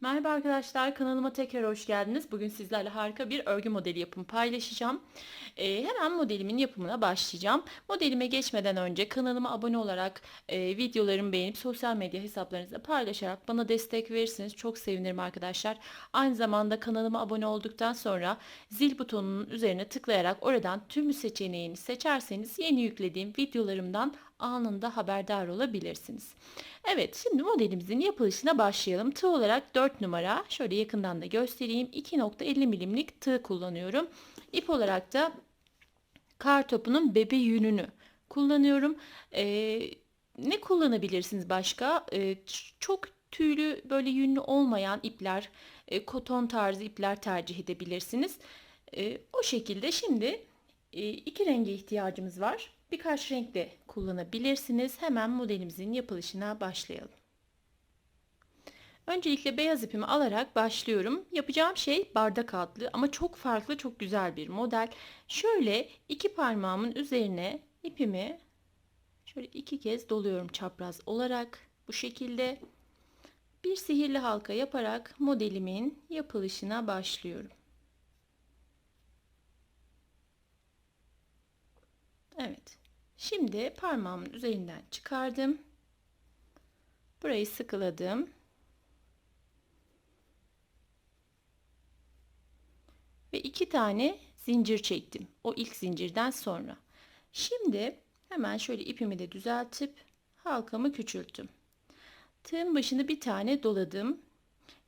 Merhaba arkadaşlar, kanalıma tekrar hoş geldiniz. Bugün sizlerle harika bir örgü modeli yapımı paylaşacağım. Ee, hemen modelimin yapımına başlayacağım. Modelime geçmeden önce kanalıma abone olarak, e, videolarımı beğenip sosyal medya hesaplarınızda paylaşarak bana destek verirseniz çok sevinirim arkadaşlar. Aynı zamanda kanalıma abone olduktan sonra zil butonunun üzerine tıklayarak oradan tüm seçeneğini seçerseniz yeni yüklediğim videolarımdan anında haberdar olabilirsiniz. Evet şimdi modelimizin yapılışına başlayalım. Tığ olarak 4 numara şöyle yakından da göstereyim. 2.50 milimlik tığ kullanıyorum. İp olarak da kar topunun bebe yününü kullanıyorum. Ee, ne kullanabilirsiniz başka? Ee, çok tüylü böyle yünlü olmayan ipler, e, koton tarzı ipler tercih edebilirsiniz. E, o şekilde şimdi e, iki renge ihtiyacımız var. Birkaç renkle kullanabilirsiniz. Hemen modelimizin yapılışına başlayalım. Öncelikle beyaz ipimi alarak başlıyorum. Yapacağım şey bardak altlı ama çok farklı, çok güzel bir model. Şöyle iki parmağımın üzerine ipimi şöyle iki kez doluyorum çapraz olarak. Bu şekilde bir sihirli halka yaparak modelimin yapılışına başlıyorum. Evet. Şimdi parmağımın üzerinden çıkardım. Burayı sıkıladım. İki tane zincir çektim. O ilk zincirden sonra. Şimdi hemen şöyle ipimi de düzeltip halkamı küçülttüm. Tığın başını bir tane doladım.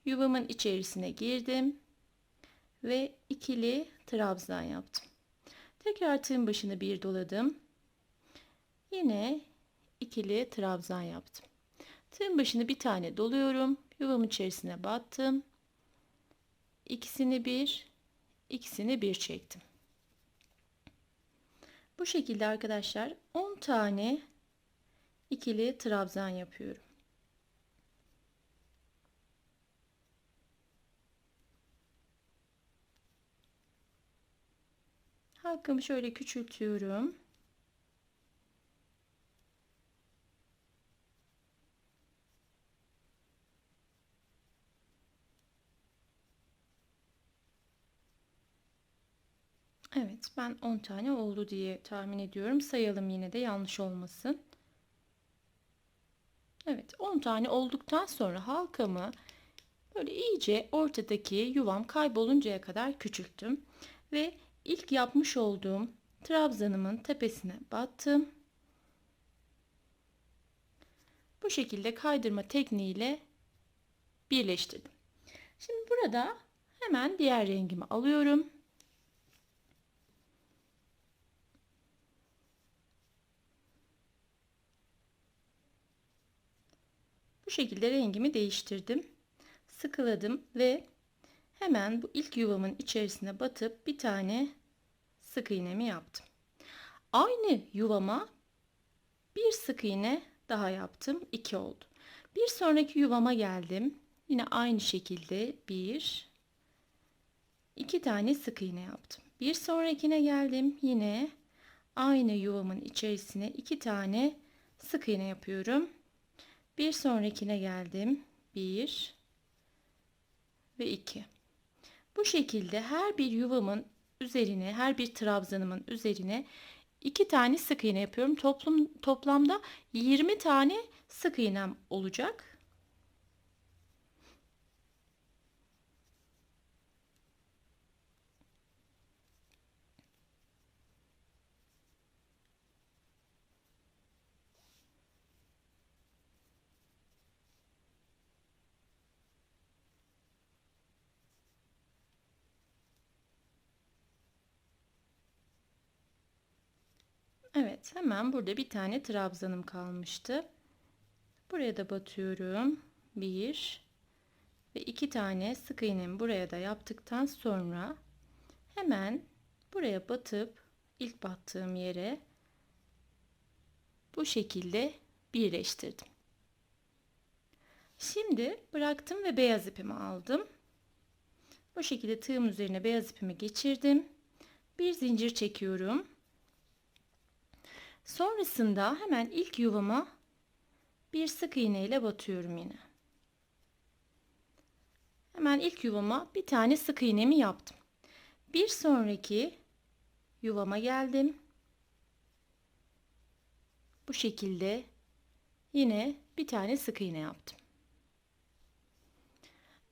Yuvamın içerisine girdim. Ve ikili trabzan yaptım. Tekrar tığın başını bir doladım. Yine ikili trabzan yaptım. Tığın başını bir tane doluyorum. Yuvamın içerisine battım. İkisini bir, ikisini bir çektim. Bu şekilde arkadaşlar 10 tane ikili trabzan yapıyorum. Halkamı şöyle küçültüyorum. Evet ben 10 tane oldu diye tahmin ediyorum. Sayalım yine de yanlış olmasın. Evet 10 tane olduktan sonra halkamı böyle iyice ortadaki yuvam kayboluncaya kadar küçülttüm. Ve ilk yapmış olduğum trabzanımın tepesine battım. Bu şekilde kaydırma tekniğiyle birleştirdim. Şimdi burada hemen diğer rengimi alıyorum. Bu şekilde rengimi değiştirdim. Sıkıladım ve hemen bu ilk yuvamın içerisine batıp bir tane sık iğnemi yaptım. Aynı yuvama bir sık iğne daha yaptım. 2 oldu. Bir sonraki yuvama geldim. Yine aynı şekilde bir iki tane sık iğne yaptım. Bir sonrakine geldim. Yine aynı yuvamın içerisine iki tane sık iğne yapıyorum. Bir sonrakine geldim. 1 ve 2. Bu şekilde her bir yuvamın üzerine, her bir trabzanımın üzerine iki tane sık iğne yapıyorum. Toplum, toplamda 20 tane sık iğnem olacak. Evet hemen burada bir tane trabzanım kalmıştı. Buraya da batıyorum. Bir ve iki tane sık iğnemi buraya da yaptıktan sonra hemen buraya batıp ilk battığım yere bu şekilde birleştirdim. Şimdi bıraktım ve beyaz ipimi aldım. Bu şekilde tığım üzerine beyaz ipimi geçirdim. Bir zincir çekiyorum. Sonrasında hemen ilk yuvama bir sık iğne ile batıyorum yine. Hemen ilk yuvama bir tane sık iğnemi yaptım. Bir sonraki yuvama geldim. Bu şekilde yine bir tane sık iğne yaptım.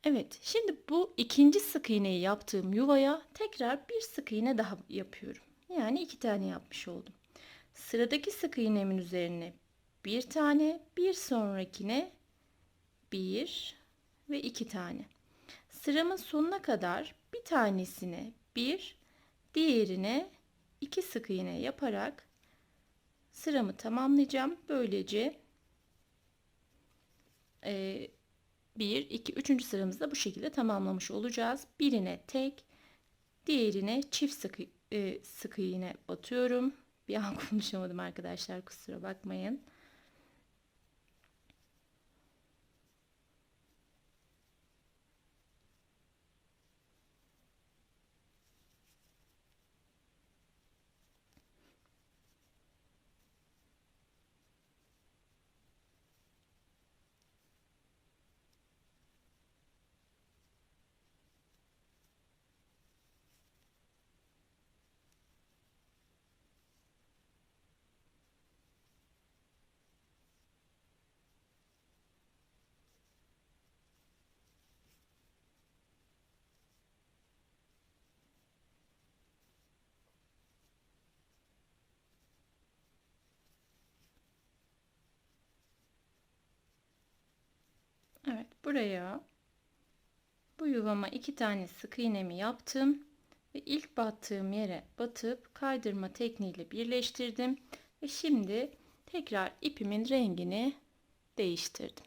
Evet, şimdi bu ikinci sık iğneyi yaptığım yuvaya tekrar bir sık iğne daha yapıyorum. Yani iki tane yapmış oldum. Sıradaki sık iğnemin üzerine bir tane, bir sonrakine bir ve iki tane. Sıramın sonuna kadar bir tanesine bir, diğerine iki sık iğne yaparak sıramı tamamlayacağım. Böylece e, 1, 2, 3. sıramızda bu şekilde tamamlamış olacağız. Birine tek, diğerine çift sık, e, sık iğne batıyorum. Bir an konuşamadım arkadaşlar kusura bakmayın. Evet buraya bu yuvama iki tane sık iğnemi yaptım ve ilk battığım yere batıp kaydırma tekniğiyle birleştirdim ve şimdi tekrar ipimin rengini değiştirdim.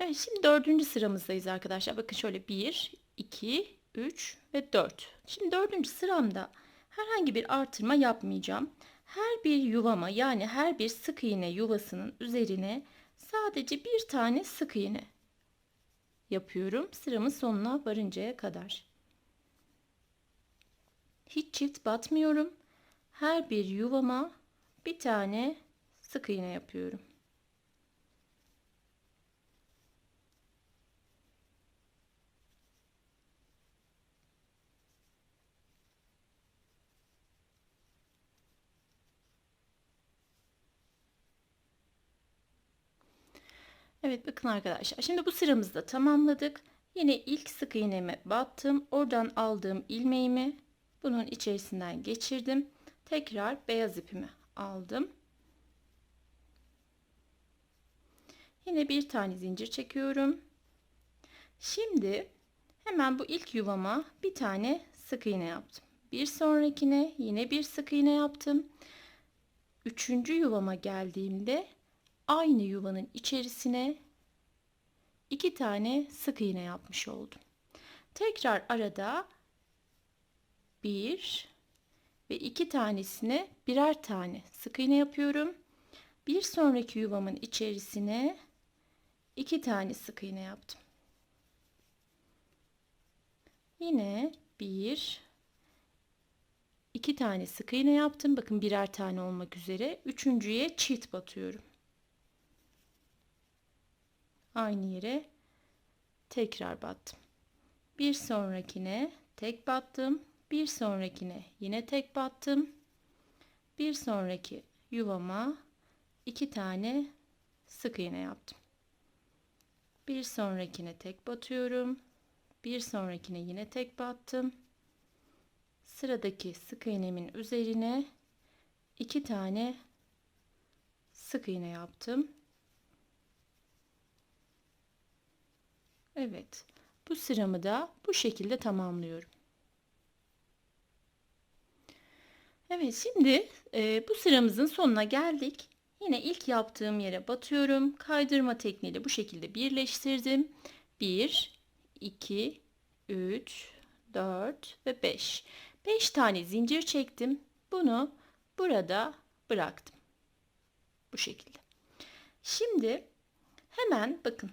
Evet şimdi dördüncü sıramızdayız arkadaşlar. Bakın şöyle 1, 2, 3 ve 4. Şimdi dördüncü sıramda herhangi bir artırma yapmayacağım. Her bir yuvama yani her bir sık iğne yuvasının üzerine sadece bir tane sık iğne yapıyorum. Sıramın sonuna varıncaya kadar. Hiç çift batmıyorum. Her bir yuvama bir tane sık iğne yapıyorum. Evet bakın arkadaşlar. Şimdi bu sıramızı da tamamladık. Yine ilk sık iğneme battım. Oradan aldığım ilmeğimi bunun içerisinden geçirdim. Tekrar beyaz ipimi aldım. Yine bir tane zincir çekiyorum. Şimdi hemen bu ilk yuvama bir tane sık iğne yaptım. Bir sonrakine yine bir sık iğne yaptım. Üçüncü yuvama geldiğimde aynı yuvanın içerisine iki tane sık iğne yapmış oldum. Tekrar arada bir ve iki tanesine birer tane sık iğne yapıyorum. Bir sonraki yuvamın içerisine iki tane sık iğne yaptım. Yine bir iki tane sık iğne yaptım. Bakın birer tane olmak üzere. Üçüncüye çift batıyorum aynı yere tekrar battım. Bir sonrakine tek battım. Bir sonrakine yine tek battım. Bir sonraki yuvama iki tane sık iğne yaptım. Bir sonrakine tek batıyorum. Bir sonrakine yine tek battım. Sıradaki sık iğnemin üzerine iki tane sık iğne yaptım. Evet. Bu sıramı da bu şekilde tamamlıyorum. Evet şimdi e, bu sıramızın sonuna geldik. Yine ilk yaptığım yere batıyorum. Kaydırma tekniğiyle bu şekilde birleştirdim. 1, 2, 3, 4 ve 5. 5 tane zincir çektim. Bunu burada bıraktım. Bu şekilde. Şimdi hemen bakın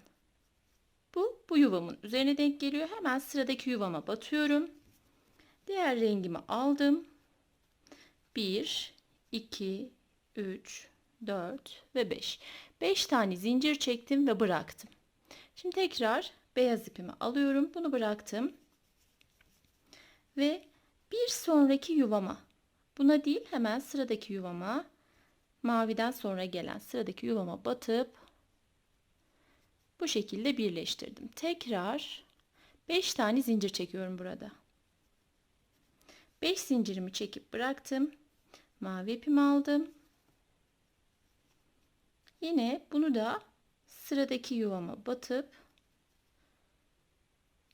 bu, bu yuvamın üzerine denk geliyor. Hemen sıradaki yuvama batıyorum. Diğer rengimi aldım. 1, 2, 3, 4 ve 5. 5 tane zincir çektim ve bıraktım. Şimdi tekrar beyaz ipimi alıyorum. Bunu bıraktım. Ve bir sonraki yuvama buna değil hemen sıradaki yuvama maviden sonra gelen sıradaki yuvama batıp bu şekilde birleştirdim. Tekrar 5 tane zincir çekiyorum burada. 5 zincirimi çekip bıraktım. Mavi ipimi aldım. Yine bunu da sıradaki yuvama batıp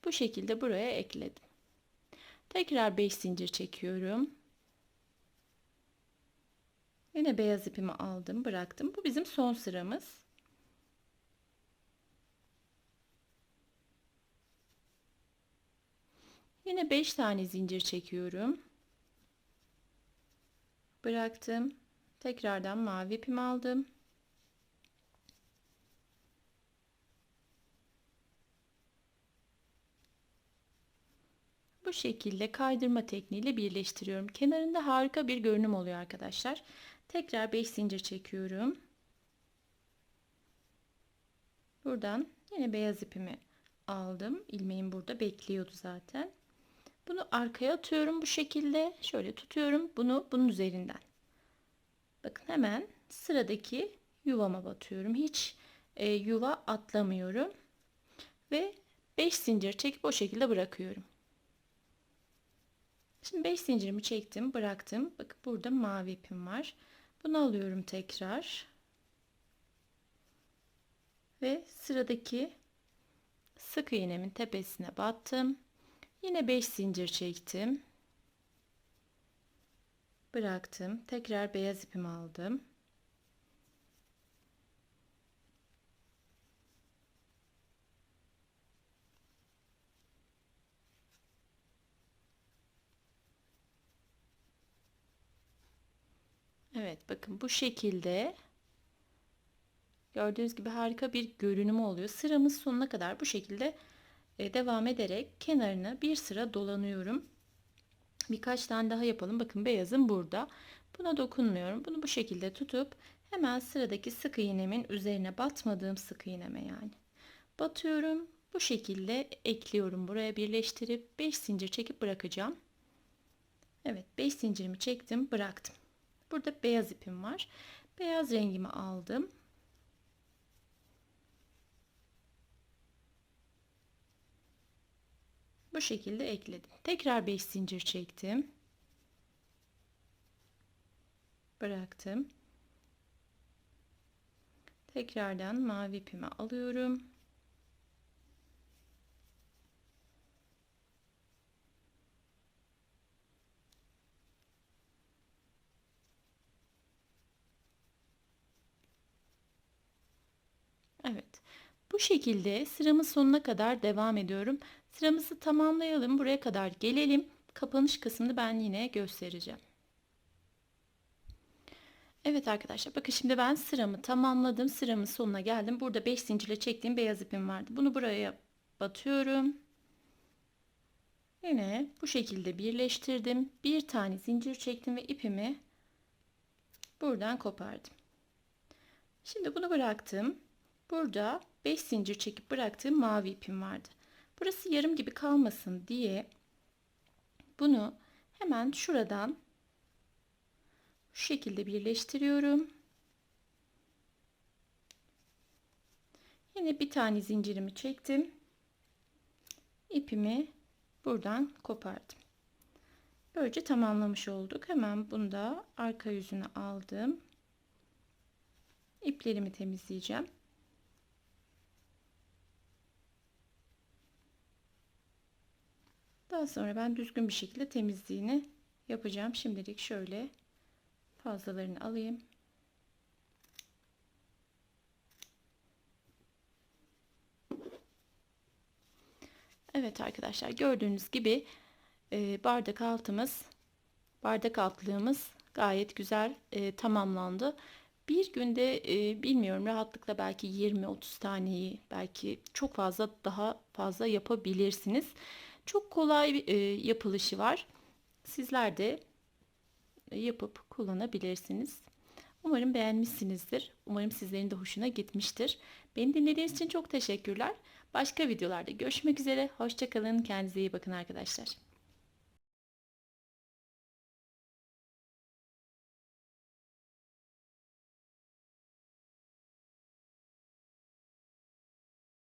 bu şekilde buraya ekledim. Tekrar 5 zincir çekiyorum. Yine beyaz ipimi aldım, bıraktım. Bu bizim son sıramız. Yine 5 tane zincir çekiyorum. Bıraktım. Tekrardan mavi ipimi aldım. Bu şekilde kaydırma tekniğiyle birleştiriyorum. Kenarında harika bir görünüm oluyor arkadaşlar. Tekrar 5 zincir çekiyorum. Buradan yine beyaz ipimi aldım. İlmeğim burada bekliyordu zaten. Bunu arkaya atıyorum bu şekilde. Şöyle tutuyorum. Bunu bunun üzerinden. Bakın hemen sıradaki yuvama batıyorum. Hiç e, yuva atlamıyorum. Ve 5 zincir çekip o şekilde bırakıyorum. Şimdi 5 zincirimi çektim, bıraktım. Bakın burada mavi ipim var. Bunu alıyorum tekrar. Ve sıradaki sık iğnemin tepesine battım. Yine 5 zincir çektim. Bıraktım. Tekrar beyaz ipimi aldım. Evet bakın bu şekilde gördüğünüz gibi harika bir görünümü oluyor. Sıramız sonuna kadar bu şekilde devam ederek kenarını bir sıra dolanıyorum. Birkaç tane daha yapalım. Bakın beyazım burada. Buna dokunmuyorum. Bunu bu şekilde tutup hemen sıradaki sık iğnemin üzerine batmadığım sık iğneme yani. Batıyorum. Bu şekilde ekliyorum. Buraya birleştirip 5 zincir çekip bırakacağım. Evet 5 zincirimi çektim bıraktım. Burada beyaz ipim var. Beyaz rengimi aldım. Bu şekilde ekledim. Tekrar 5 zincir çektim. Bıraktım. Tekrardan mavi ipimi alıyorum. Evet. Bu şekilde sıramın sonuna kadar devam ediyorum. Sıramızı tamamlayalım. Buraya kadar gelelim. Kapanış kısmını ben yine göstereceğim. Evet arkadaşlar bakın şimdi ben sıramı tamamladım. Sıramın sonuna geldim. Burada 5 zincirle çektiğim beyaz ipim vardı. Bunu buraya batıyorum. Yine bu şekilde birleştirdim. Bir tane zincir çektim ve ipimi buradan kopardım. Şimdi bunu bıraktım. Burada 5 zincir çekip bıraktığım mavi ipim vardı. Burası yarım gibi kalmasın diye bunu hemen şuradan şu şekilde birleştiriyorum. Yine bir tane zincirimi çektim. İpimi buradan kopardım. Böylece tamamlamış olduk. Hemen bunu da arka yüzüne aldım. İplerimi temizleyeceğim. Daha sonra ben düzgün bir şekilde temizliğini yapacağım. Şimdilik şöyle fazlalarını alayım. Evet arkadaşlar gördüğünüz gibi e, bardak altımız bardak altlığımız gayet güzel e, tamamlandı. Bir günde e, bilmiyorum rahatlıkla belki 20-30 taneyi belki çok fazla daha fazla yapabilirsiniz. Çok kolay e, yapılışı var. Sizler de yapıp kullanabilirsiniz. Umarım beğenmişsinizdir. Umarım sizlerin de hoşuna gitmiştir. Beni dinlediğiniz için çok teşekkürler. Başka videolarda görüşmek üzere. Hoşçakalın. Kendinize iyi bakın arkadaşlar.